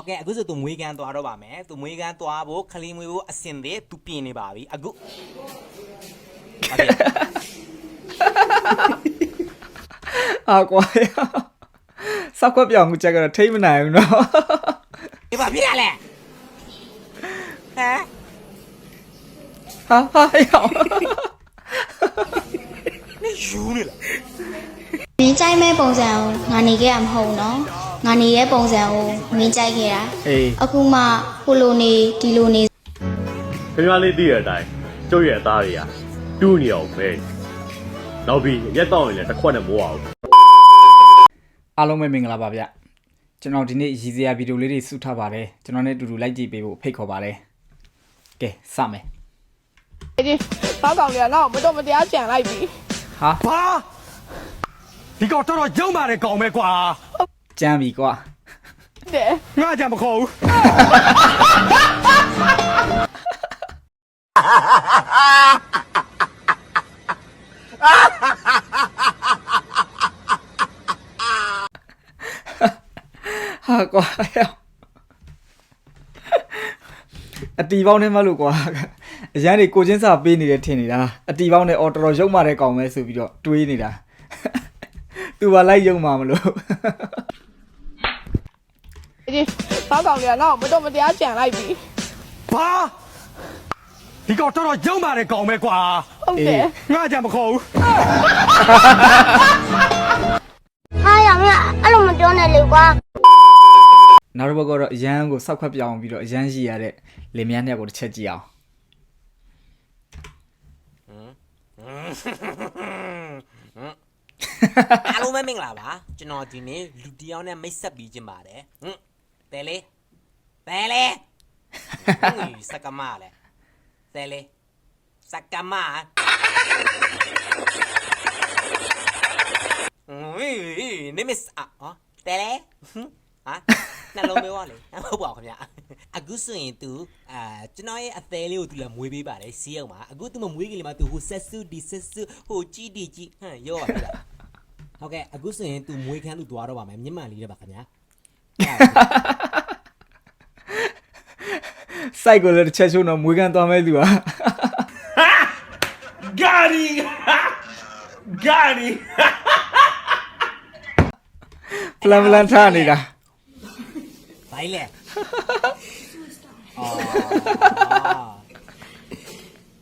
ဟုတ်ကဲ့အခုဆိုသူမွေးကန်းသွားတော့ပါမယ်သူမွေးကန်းသွားဖို့ခလီမွေးဖို့အစင်သေးသူပြင်နေပါပြီအခုဟုတ်ကဲ့အာကွာစောက်ကွက်ပြောင်ကိုချက်ကတော့ထိမနိုင်ဘူးနော်ဒီပါပြရလဲဟမ်ဟာဟာရောနေယူနေလားမင်းကြိုက်မဲ့ပုံစံကိုငါနေခဲ့ရမဟုတ်နော် ငါနေတဲ့ပုံစံကိုမင်းကြိုက်ခဲ့တာအေးအခုမှဟိုလိုနေဒီလိုနေခင်ဗျားလေးသိရတဲ့အတိုင်းကျုပ်ရဲ့အသားတွေကတူးနေအောင်ပဲနောက်ပြီးရက်တော့ရင်လည်းတစ်ခွက်နဲ့မိုးအောင်အားလုံးပဲမင်္ဂလာပါဗျကျွန်တော်ဒီနေ့ရည်စရာဗီဒီယိုလေးတွေစုထားပါတယ်ကျွန်တော်နဲ့အတူတူလိုက်ကြည့်ပေးဖို့ဖိတ်ခေါ်ပါတယ်ကဲစမယ်ဒီဘောက်ကောင်တွေကငါ့ကိုမတော့မတရားကြံလိုက်ပြီဟာဘာဒီကောင်တော်တော်ရုံးပါတယ်ကောင်ပဲကွာ ကြမ်းပြီကွာတဲ့ငါကြမခေါ်ဘူးဟာကွာရောအတီပေါင်းနဲ့မလို့ကွာအရန်တွေကိုချင်းစာပေးနေတယ်ထင်နေတာအတီပေါင်းနဲ့အော်တော်တော်ရုပ်မာတဲ့ကောင်ပဲဆိုပြီးတော့တွေးနေတာသူကလိုက်ရုံမှာမလို့ ဒီဘောက်ကောင်တွေကငါ့ကိုမတော့မတရားကြံလိုက်ပြီဘာဒီကောင်တော်တော်ရုံးပါတယ်ကောင်ပဲကွာဟုတ်တယ်ငါကြမခေါ်ဘူးဟာရမအဲ့လိုမပြောနဲ့လေကွာနောက်တစ်ဘက်ကတော့အရန်ကိုစောက်ခွက်ပြောင်းပြီးတော့အရန်ရှိရတဲ့လင်မယားနှစ်ယောက်ကိုတစ်ချက်ကြည့်အောင်အားလုံးပဲမင်္ဂလာပါကျွန်တော်ဒီနေ့လူတစ်ယောက်နဲ့မိတ်ဆက်ပြီးခြင်းပါတယ်ဟမ် တဲလေတဲလေဟိုစကမာလေတဲလေစကမာဟိုနေမစ်အာတဲလေဟမ်ဟာနှလုံးမေးပါလေဟုတ်ပါဘူးခင်ဗျာအခုဆိုရင် तू အာကျွန်တော်ရဲ့အသေးလေးကို तू လည်းမွေးပေးပါတယ်စီးအောင်ပါအခု तू မမွေးခင်လေမှာ तू ဟိုဆက်စုဒီဆက်စုဟိုကြီးဒီကြီးဟမ်ရောပါပြီလား ဟုတ်ကဲ့အခုဆိုရင်သူမွေးခန်းသူသွားတော့ပါမယ်မျက်မှန်လေးတဲ့ပါခင်ဗျာ စိုက်ကိုလည်းတစ်ချက်ရှုံးတော့မွေးကန်းသွားမဲ့သူကဂါရီဂါရီပလန်ပလန်ထားနေတာဘိုင်လေအော်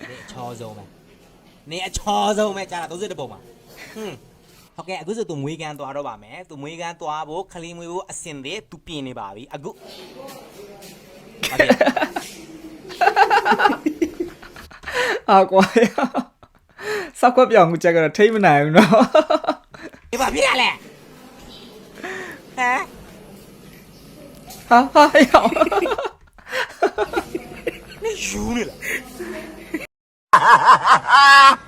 နေအချောဆုံးပဲနေအချောဆုံးပဲကြာတာ30တပုံပါဟွန်း ဟုတ်ကဲ့အခုဆိုသူမွေးကန်းသွားတော့ပါမယ်သူမွေးကန်းသွားဖို့ခလီမွေးဖို့အစင်သေးသူပြင်နေပါပြီအခုဟုတ်ကဲ့အာကွာစောက်ကွက်ပြောင်ကိုချက်ကတော့ထိမနိုင်ဘူးနော်ဒီပါပြရလဲဟမ်ဟာဟာရောနေယူနေလား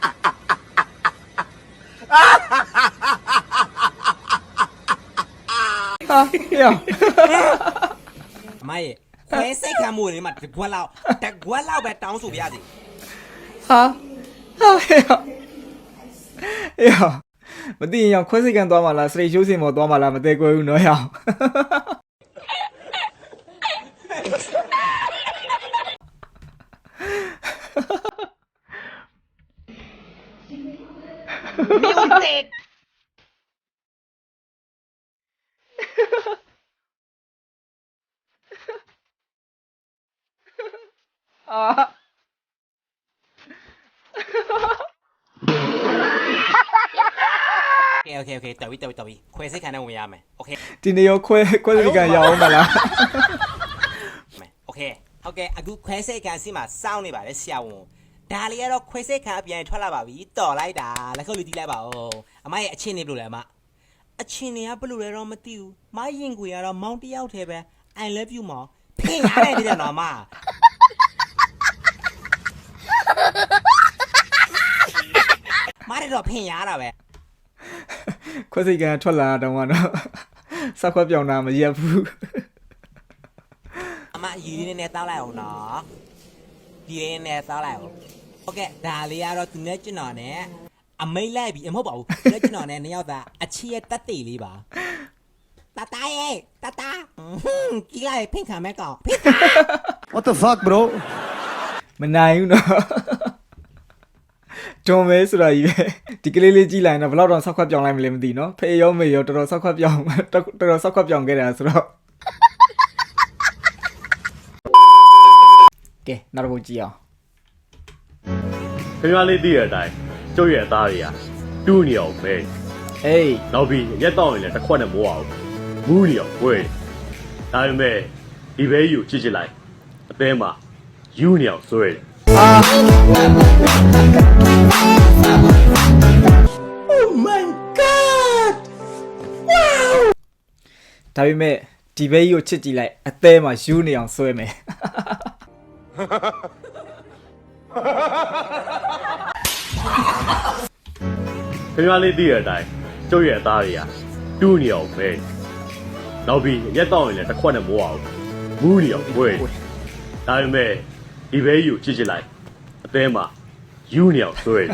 ဟာရော အမရဲ့ခွဲစိတ်ခံမှုတွေမှာတကွက်လောက်တကွက်လောက်ပဲတောင်းဆိုပြရစီ ဟာဟာရောရောမသိရင်ရောခွဲစိတ်ကန်သွားမှလားစရိတ်ရှိုးစင်မော်သွားမှလားမသိကွယ်ဘူးเนาะ ရော โอเคโอเคတော်ပြီတော်ပြီတော်ပြီခွဲစိတ်ခံနဲ့ဝင်ရမယ်โอเค ဒီနေ့ရောခွဲခွဲစိတ်ကန်ရအောင်မလား မယ်โอเคဟုတ်ကဲ့အခုခွဲစိတ်ခံစီမှာစောင်းနေပါတယ်ဆရာဝန်ဒါလေးကတော့ခွဲစိတ်ခံအပြန်ထွက်လာပါပြီတော်လိုက်တာလက်ခုပ်လေးတီးလိုက်ပါဦးအမရဲ့အချင်းနေဘယ်လိုလဲအမ အချင်းနေကဘယ်လိုလဲတော့မသိဘူးမရင်ကိုရတော့မောင်တယောက်တည်းပဲ I love you မောင်ဖင်ရတယ်တဲ့နော်အမမားရတော့ဖင်ရတာပဲခွဲစိတ်ကန်ထွက်လာတော့မှတော့စောက်ခွက်ပြောင်းတာမရက်ဘူးအမယူရင်းနဲ့တောက်လိုက်အောင်နော်ဒီရင်းနဲ့တောက်လိုက်အောင်ဟုတ်ကဲ့ဒါလေးကတော့သူနဲ့ကျွန်တော်နဲ့ အမိတ်လိုက်ပြီအမဟုတ်ပါဘူးသူနဲ့ကျွန်တော်နဲ့နှစ်ယောက်သားအချီရဲ့တက်တေလေးပါတတာရဲ့တတာဟွန်းကြီးလိုက်ဖိတ်ခံမဲ့ကောင်ဖိတ် What the fuck bro မနိုင်ဘူးနော်တွန်မဲဆိုတာကြီးပဲဒီကလေးလေးကြည့်လိုက်ရင်တော့ဘယ်တော့တော့ဆောက်ခွက်ပြောင်းလိုက်မလဲမသိနော်ဖေရောမေရောတော်တော်ဆောက်ခွက်ပြောင်းတော်တော်ဆောက်ခွက်ပြောင်းခဲ့တာဆိုတော့ကဲနောက်တစ်ပုတ်ကြည့်အောင်ခင်ဗျားလေးသိတဲ့အတိုင်း ကျုပ်ရဲ့အသားတွေကတူးနေအောင်ပဲအေးနောက်ပြီးရက်တော့ရင်လည်းတစ်ခွက်နဲ့မဟုတ်အောင်မူးနေအောင်ဝဲဒါပေမဲ့ဒီဘဲကြီးကိုချစ်ချစ်လိုက်အသေးမှာယူနေအောင်ဆွဲတယ်ဒါပေမဲ့ဒီဘဲကြီးကိုချစ်ကြည့်လိုက်အသေးမှာယူနေအောင်ဆွဲမယ် ခင်ဗျားလေးသိတဲ့အတိုင်းကျုပ်ရဲ့အသားတွေကတူးနေအောင်ပဲနောက်ပြီးရက်တော့ရင်လည်းတစ်ခွက်နဲ့မဟုတ်အောင်မူးနေအောင်ဝဲဒါပေမဲ့ဒီဘဲကြီးကိုချစ်ချစ်လိုက်အသေးမှာယူနေအောင်ဆွဲတယ်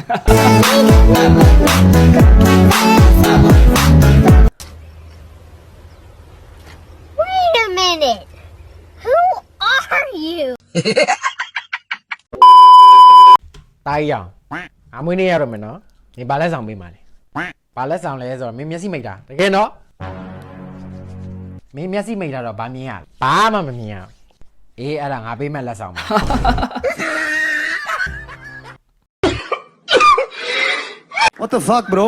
Wait a minute. Who are you? တားရအောင်အမွေးနေရတော့မယ်နော် နေဘာလက်ဆောင်ပေးမှာလဲဘာလက်ဆောင်လဲဆိုတော့မင်းမျက်စိမိတ်တာတကယ်နော်မင်းမျက်စိမိတ်တာတော့ဘာမြင်ရလဲဘာမှမမြင်ရဘူးအေးအဲ့ဒါငါပေးမဲ့လက်ဆောင်ပါ What the fuck bro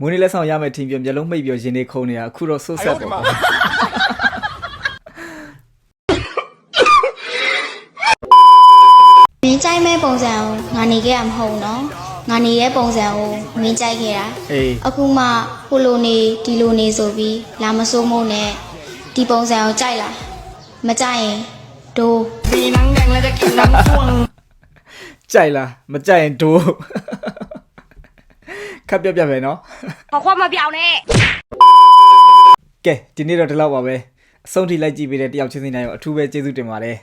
မွေးနေ့လက်ဆောင်ရမယ်ထင်ပြမျက်လုံးမှိတ်ပြီးရင်နေခုန်နေတာအခုတော့ဆုတ်ဆက်ပေါ့မင်းကြိုက်မဲ့ပုံစံကိုငါနေခဲ့ရမဟုတ်ဘူးနော် ငါနေတဲ့ပုံစံကိုမင်းကြိုက်ခဲ့တာ အေး အခုမှဟိုလိုနေဒီလိုနေဆိုပြီးလာမစိုးမို့နဲ့ဒီပုံစံကိုကြိုက်လားမကြိုက်ရင်ဒိုး ကြိုက်လားမကြိုက်ရင်ဒိုးခပ်ပြတ်ပြတ်ပဲနော် ขอความมาเปียวแน่ ကဲဒီနေ့တော့ဒီလောက်ပါပဲအဆုံးထိလိုက်ကြည့်ပေးတဲ့တယောက်ချင်းစီတိုင်းကိုအထူးပဲကျေးဇူးတင်ပါတယ်